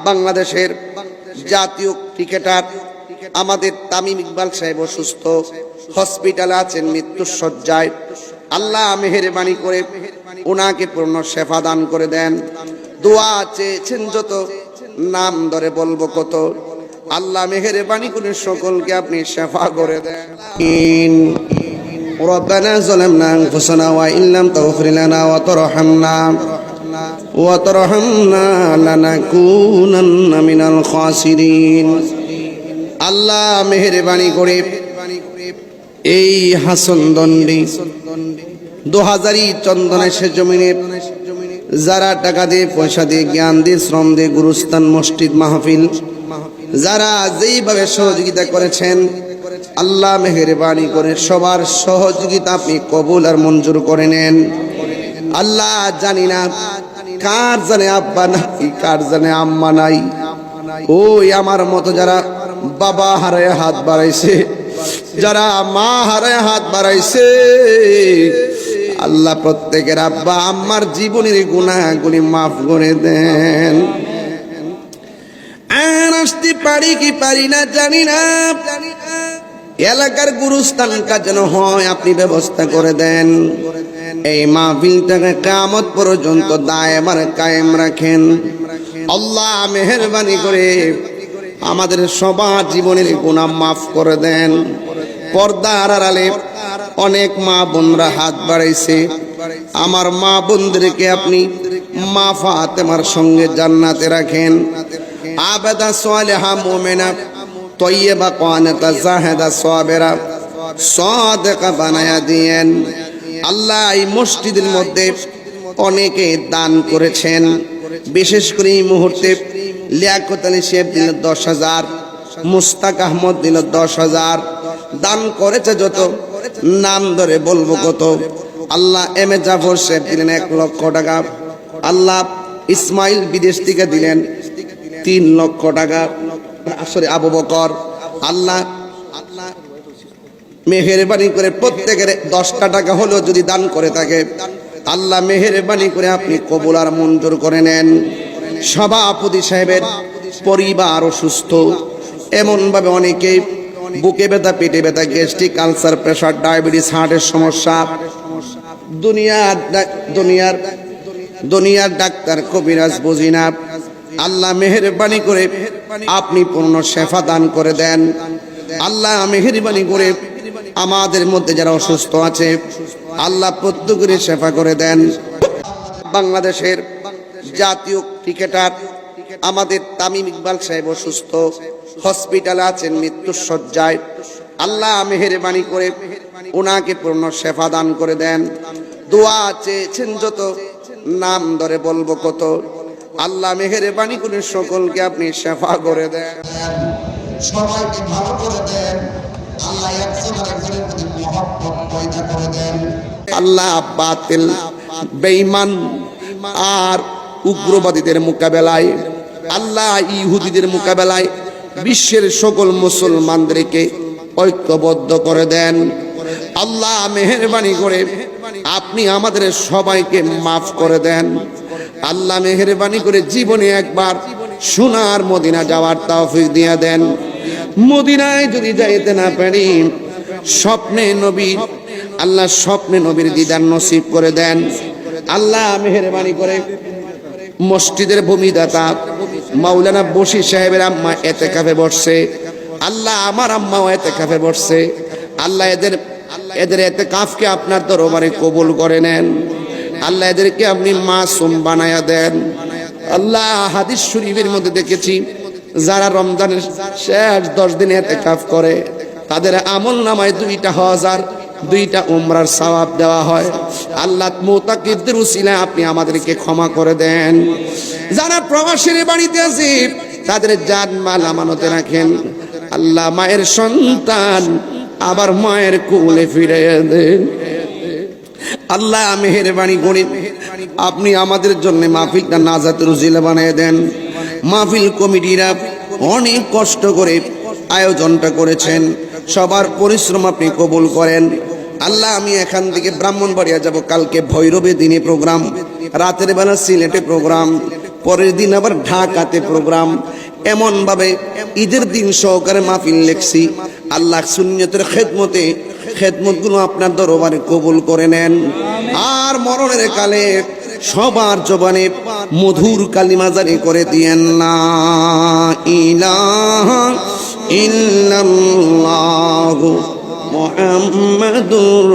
বাংলাদেশের জাতীয় ক্রিকেটার আমাদের তামিম ইকবাল সাহেব অসুস্থ হসপিটালে আছেন মৃত্যুর শয্যায় আল্লাহ মেহেরবানি করে ওনাকে পূর্ণ সেবা দান করে দেন দোয়া চেয়েছেন যত নাম ধরে বলবো কত আল্লাহ মেহেরবানি করে সকলকে আপনি সেবা করে দেন ربنا ظلمنا أنفسنا وإن لم تغفر لنا وترحمنا وترحمنا لنكونن من الخاسرين আল্লাহ মেহেরবানি করে এই হাসন দণ্ডি দু হাজারি চন্দনে সে জমিনে যারা টাকা দিয়ে পয়সা দিয়ে জ্ঞান দিয়ে শ্রম দিয়ে গুরুস্থান মসজিদ মাহফিল যারা যেইভাবে সহযোগিতা করেছেন আল্লাহ মেহেরবানি করে সবার সহযোগিতা আপনি কবুল আর মঞ্জুর করে নেন আল্লাহ জানি না কার জানে আব্বা নাই, কার জানে আম্মা নাই? ওই আমার মতো যারা বাবা হারায় হাত বাড়াইছে, যারা মা হারায় হাত বাড়াইছে, আল্লাহ প্রত্যেকের আব্বা, আম্মার জীবনের গুণাগুলি মাফ করে দেন। আর আসতে পারি কি পারি না জানি না। এলাকার গুরুস্থান কাজ যেন হয়, আপনি ব্যবস্থা করে দেন। এই মাহফিলটাকে কামত পর্যন্ত দায়বার কায়েম রাখেন। আল্লাহ মেহরবানি করে আমাদের সবার জীবনের গুণা মাফ করে দেন। পর্দার আড়ালে অনেক মা বোনরা হাত বাড়াইছে। আমার মা বোনদেরকে আপনি মা ফাতেমার সঙ্গে জান্নাতে রাখেন। আবেদা সোয়ালেহা মোমেনা, তৈয়বা কানেতা, জাহেদা সাবেরা, সাদেকা বানায়া দিয়েন। আল্লাহ এই মসজিদের মধ্যে অনেকে দান করেছেন। বিশেষ করে এই মুহূর্তে লিয়াকত আলী শেখ দিল দশ হাজার, মুস্তাক আহমদ দিল দশ হাজার। দান করেছে যত, নাম ধরে বলব কত। আল্লাহ এম এ জাফর শেখ দিলেন এক লক্ষ টাকা। আল্লাহ ইসমাইল বিদেশ থেকে দিলেন তিন লক্ষ টাকা। আসলে আবু বকর। আল্লাহ মেহেরবানি করে প্রত্যেকের দশটা টাকা হলেও যদি দান করে থাকে, আল্লাহ মেহেরবানি করে আপনি কবুল আর মঞ্জুর করে নেন। সভাপতি সাহেবের পরিবার অসুস্থ। এমনভাবে অনেকেই বুকে ব্যথা, পেটে ব্যথা, গ্যাস্ট্রিক কালসার প্রেশার, ডায়াবেটিস, হার্টের সমস্যা। দুনিয়ার দুনিয়ার দুনিয়ার ডাক্তার কবিরাজ বুঝি না। আল্লাহ মেহেরবানি করে আপনি পূর্ণ শেফা দান করে দেন। আল্লাহ মেহেরবানি করে আমাদের মধ্যে যারা অসুস্থ আছে, আল্লাহ প্রত্যেকের শেফা করে দেন। বাংলাদেশের জাতীয় ক্রিকেটার আমাদের তামিম ইকবাল সাহেব অসুস্থ, হসপিটালে আছেন মৃত্যুর শয্যায় আল্লাহ মেহেরবানি করে ওনাকে পূর্ণ সেবা দান করে দেন। দোয়া চেয়েছেন যত, নাম ধরে বলব কত। আল্লাহ মেহেরবানি করে সকলকে আপনি সেবা করে দেন। সবাইকে ভালো করে দেন। আল্লাহ বাতিল, বেঈমান আর উগ্রবাদীদের মোকাবেলায়, আল্লাহ ইহুদিদের মোকাবেলায় বিশ্বের সকল মুসলমানদেরকে ঐক্যবদ্ধ করে দেন। আল্লাহ মেহরবানি করে আপনি আমাদের সবাইকে মাফ করে দেন। আল্লাহ মেহরবানি করে জীবনে একবার সোনার মদিনা যাওয়ার তৌফিক দিয়ে দেন। মদিনায় যদি যাইতে না পারি, স্বপ্নে নবী, আল্লাহ স্বপ্নে নবীর দিদার নসিব করে দেন। আল্লাহ মেহরবানি করে মসজিদের ভূমিদাতা মাওলানা বসি সাহেবের আম্মা এতে কাফে বসছে। আল্লাহ আমার আম্মাও এতে কাফে বসছে। আল্লাহ এদের এদের এতে কাফকে আপনার দরবারে কবুল করে নেন। আল্লাহ এদেরকে আপনি মাসুম বানায়া দেন। আল্লাহ হাদিস শরীফের মধ্যে দেখেছি যারা রমজানের শেষ দশ দিনে এতে কাফ করে, তাদের আমল নামায় দুইটা হাজার দুইটা উমরার সওয়াব দেওয়া হয়। আল্লাহ মোতাকিবদের উসিলায় আপনি আমাদেরকে ক্ষমা করে দেন। যারা প্রবাসীর বাড়িতে আছে তাদের জান মাল আমানতে রাখেন। আল্লাহ মায়ের সন্তান আবার মায়ের কোলে ফিরে দেন। আল্লাহ মেহেরবানি করে আপনি আমাদের জন্য মাহফিলটা নাজাতের উজিলা বানিয়ে দেন। মাহফিল কমিটিরা অনেক কষ্ট করে আয়োজনটা করেছেন। সবার পরিশ্রম আপনি কবুল করেন। আল্লাহ, আমি এখান থেকে ব্রাহ্মণবাড়িয়া যাব। কালকে ভৈরবে দিনে প্রোগ্রাম, রাতের বেলা সিলেটে প্রোগ্রাম, পরের দিন আবার ঢাকাতে প্রোগ্রাম। এমন ভাবে ঈদের দিন সহকারে মাহফিল লেখছি। আল্লাহ সুন্নতের খেদমতে খেদমতগুলো আপনার দরবারে কবুল করে নেন। আর মরণের কালে সবার জবানে মধুর কালিমাজারি করে দিয়েন না ইলাহা ইল্লাল্লাহু মুহাম্মাদুর